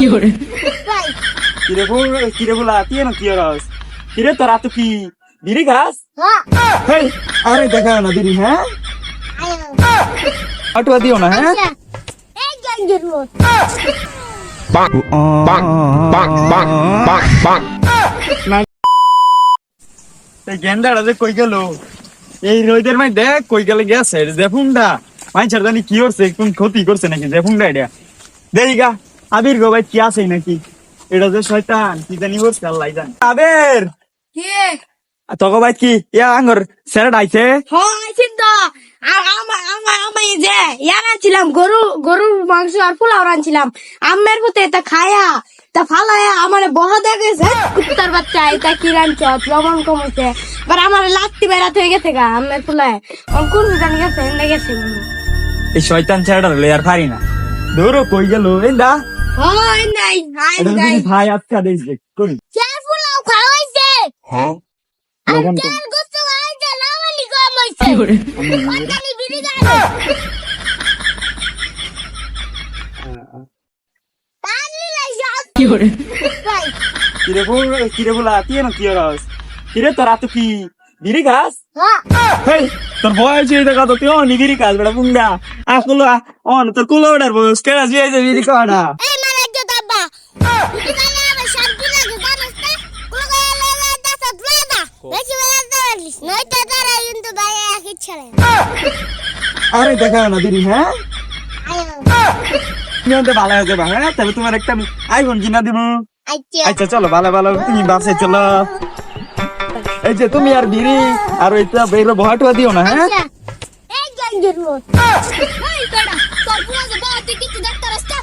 কিরে ফুল কিরে? ফুলা তুই না কি রস কিরে তোরা তো কি বিড়ি খাস হেই আরে দেখা না বিড়ি হ্যাঁ? আটুয়া দিও না হ্যাঁ? bonk, bonk, bonk, bonk, bonk, bonk. এই গেন্দাটা যে কই গেল? এই রোদের মাই দেখ কই গেলে? গেছে যে ফুন্ডা মাইছার জানি কি করছে কোন ক্ষতি করছে নাকি যে ফুন্ডা এটা দেই গা। আবির গো ভাই কি আছে নাকি? এটা যে শয়তান কি জানি করছে আল্লাহ জানে। আবির! তোকে ভাই কি? ইয়া আঙ্গর স্যার আইছে? গরু গরুর মাংস আর পোলাও রানছিলাম আমের পুতে এটা খায়া তা ফালায়া আমার বহা দেখেছে কুত্তার বাচ্চা এটা কি রানছ লবণ কমেছে। এবার আমার লাত্তি বেড়াতে হয়ে গেছে গা আমের পোলায়। কোন জানি গেছে এনে গেছে। এই শয়তান ছেড়া আর পারি না। দৌড়ো কই গেল এই দা। হয় নাই নাই। ভাই আজকা দেইস দেখ করি লবণ কম হইছে। বিড়ি পানি না কি রস কিরে তোরা তো কি বিড়ি খাস? হ্যাঁ। হেই তোর বয়স হয়ে দেখা তো তুই অনি বিড়ি খাস বেটা আসলো অন তোর কুলো ওটার বয়স কেডা বিড়ি খাওয়া না আরে দেখা না বিড়ি হ্যাঁ? তুমি আমাদের ভালো হয়ে যাবে হ্যাঁ? তবে তোমার একটা আইফোন কিনা দিব আচ্ছা চলো ভালো ভালো তুমি বাসে চলো। এই যে তুমি আর বিড়ি আর ওইটা বেরো বহাটুয়া দিও না হ্যাঁ? আচ্ছা। এই গঞ্জের মত। এই তোর পুরো যে বাবা কিছু দেখতে রাস্তা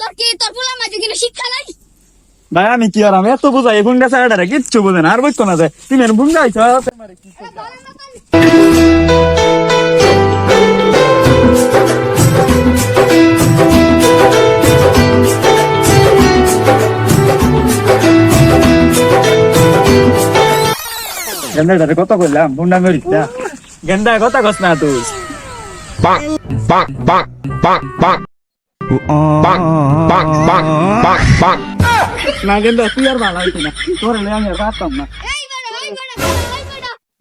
তোর কি তোর পুরো মাঝে কিনা শিক্ষা নাই। ভাই আমি কি আর আমি এত বুঝাই ভুঙ্গা ছাড়া কিচ্ছু বোঝে না আর বুঝতো না যে তুমি এর ভুঙ্গা আইছো গেন্দাটারে কত কইলাম ভুন্ডা মরিস না। গেন্দা কথা কস না তুই। Bonk, bonk, bonk, bonk, bonk. Bonk, bonk, bonk, bonk, bonk. না গেন্দা তুই আর ভালো হইতো না। তোর আমি পারতাম না।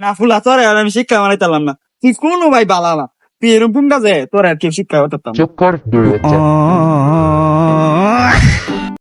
না ফুলা তোরে আমি শিক্ষা মানাইতাম না। তুই কোনো ভাই বালা না। তুই এরকম ভুঙ্গা যে তোর আর কেউ শিক্ষা হতাম চুপ কর